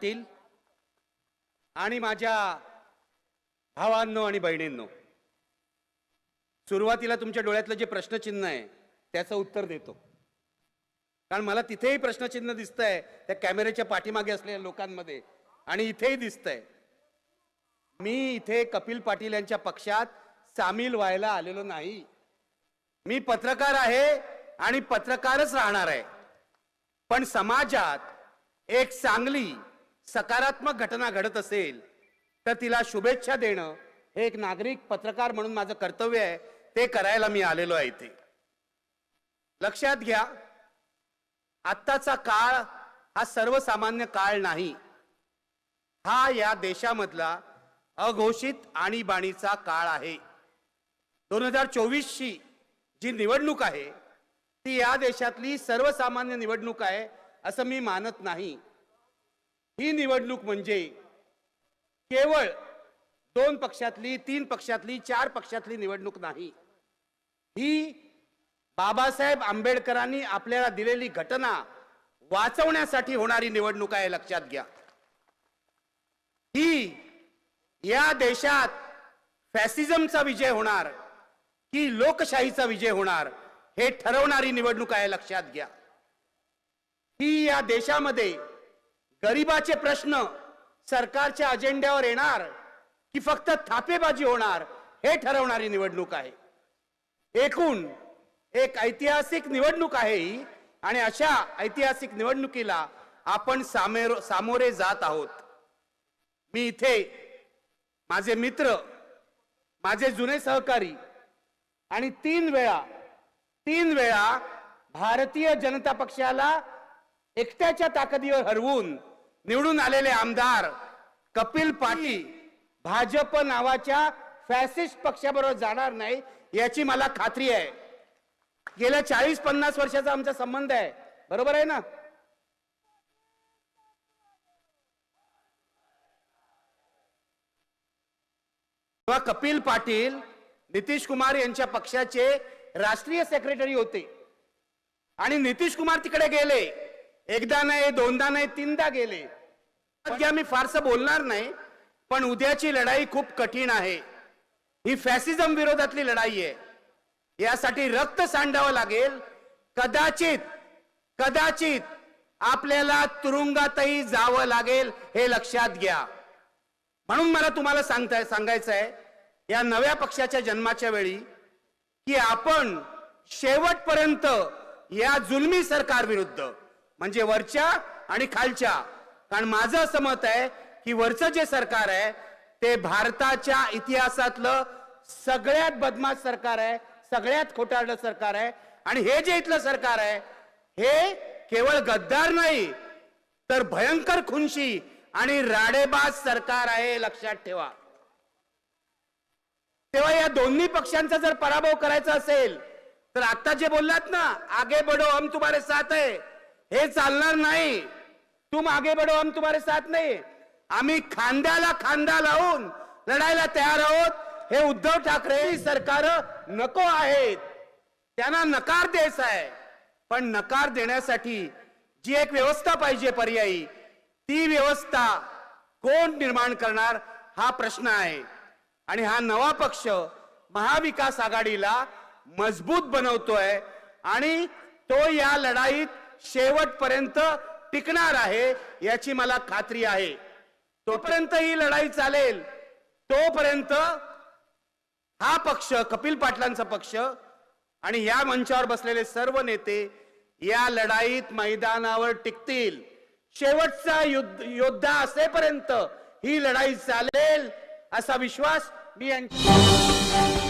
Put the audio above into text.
पाटील आणि माझ्या भावांनो आणि बहिणींनो सुरुवातीला तुमच्या डोळ्यातलं जे प्रश्नचिन्ह आहे त्याचं उत्तर देतो. कारण मला तिथेही प्रश्नचिन्ह दिसतंय त्या कॅमेऱ्याच्या पाठीमागे असलेल्या लोकांमध्ये. आणि इथेही दिसतंय. मी इथे कपिल पाटील यांच्या पक्षात सामील व्हायला आलेलो नाही. मी पत्रकार आहे आणि पत्रकारच राहणार आहे. पण समाजात एक चांगली सकारात्मक घटना घडत असेल तर तिला शुभेच्छा देणं हे एक नागरिक पत्रकार म्हणून माझं कर्तव्य आहे. ते करायला मी आलेलो आहे इथे. लक्षात घ्या आत्ताचा काळ हा सर्वसामान्य काळ नाही. हा या देशामधला अघोषित आणीबाणीचा काळ आहे. दोन हजार चोवीसची जी निवडणूक आहे ती या देशातली सर्वसामान्य निवडणूक आहे असं मी मानत नाही. ही निवडणूक म्हणजे केवळ दोन पक्षातली तीन पक्षातली चार पक्षातली निवडणूक नाही. ही बाबासाहेब आंबेडकरांनी आपल्याला दिलेली घटना वाचवण्यासाठी होणारी निवडणूक आहे लक्षात घ्या. ही या देशात फॅसिझमचा विजय होणार की लोकशाहीचा विजय होणार हे ठरवणारी निवडणूक आहे लक्षात घ्या. ही या देशामध्ये गरिबाचे प्रश्न सरकारच्या अजेंड्यावर येणार की फक्त थापेबाजी होणार हे ठरवणारी निवडणूक आहे. एकूण एक ऐतिहासिक निवडणूक आहे ही आणि अशा ऐतिहासिक निवडणुकीला आपण सामेर सामोरे जात आहोत. मी इथे माझे मित्र माझे जुने सहकारी आणि तीन वेळा तीन वेळा भारतीय जनता पक्षाला एकट्याच्या ताकदीवर हरवून निवडून आलेले आमदार कपिल पाटील भाजप नावाच्या फॅसिस्ट पक्षाबरोबर जाणार नाही याची मला खात्री आहे. गेल्या चाळीस पन्नास वर्षाचा आमचा संबंध आहे. बरोबर आहे ना? कपिल पाटील नितीश कुमार यांच्या पक्षाचे राष्ट्रीय सेक्रेटरी होते. आणि नितीश कुमार तिकडे गेले. एकदा नाही दोनदा नाही तीनदा गेले. सध्या मी फारसं बोलणार नाही पण उद्याची लढाई खूप कठीण आहे. ही फॅसिझम विरोधातली लढाई आहे. यासाठी रक्त सांडावं लागेल. कदाचित कदाचित आपल्याला तुरुंगातही जावं लागेल हे लक्षात घ्या. म्हणून मला तुम्हाला सांगताय सांगायचं आहे या नव्या पक्षाच्या जन्माच्या वेळी की आपण शेवटपर्यंत या जुलमी सरकार विरुद्ध म्हणजे वरच्या आणि खालच्या. कारण माझं असं मत आहे की वरचं जे सरकार आहे ते भारताच्या इतिहासातलं सगळ्यात बदमाश सरकार आहे सगळ्यात खोटारलं सरकार आहे. आणि हे जे इथलं सरकार आहे हे केवळ गद्दार नाही तर भयंकर खुनशी आणि राडेबाज सरकार आहे लक्षात ठेवा. तेव्हा या दोन्ही पक्षांचा जर पराभव करायचा असेल तर आता जे बोललात ना आगे बढो हम तुम्हारे साथ आहे हे चालणार नाही. तुम आगे बढो हम तुम्हारे साथ नाही आम्ही खांद्याला खांदा लावून लढायला तयार आहोत. हे उद्धव ठाकरे सरकार नको आहेत. त्यांना नकार द्यायचा आहे. पण नकार देण्यासाठी जी एक व्यवस्था पाहिजे पर्यायी ती व्यवस्था कोण निर्माण करणार हा प्रश्न आहे. आणि हा नवा पक्ष महाविकास आघाडीला मजबूत बनवतोय. आणि तो या लढाईत शेवटपर्यंत टिकणार आहे याची मला खात्री आहे. तोपर्यंत ही लढाई चालेल. तोपर्यंत हा पक्ष कपिल पाटलांचा पक्ष आणि या मंचावर बसलेले सर्व नेते या लढाईत मैदानावर टिकतील. शेवटचा युद्ध योद्धा असेपर्यंत ही लढाई चालेल असा विश्वास मी यांच्या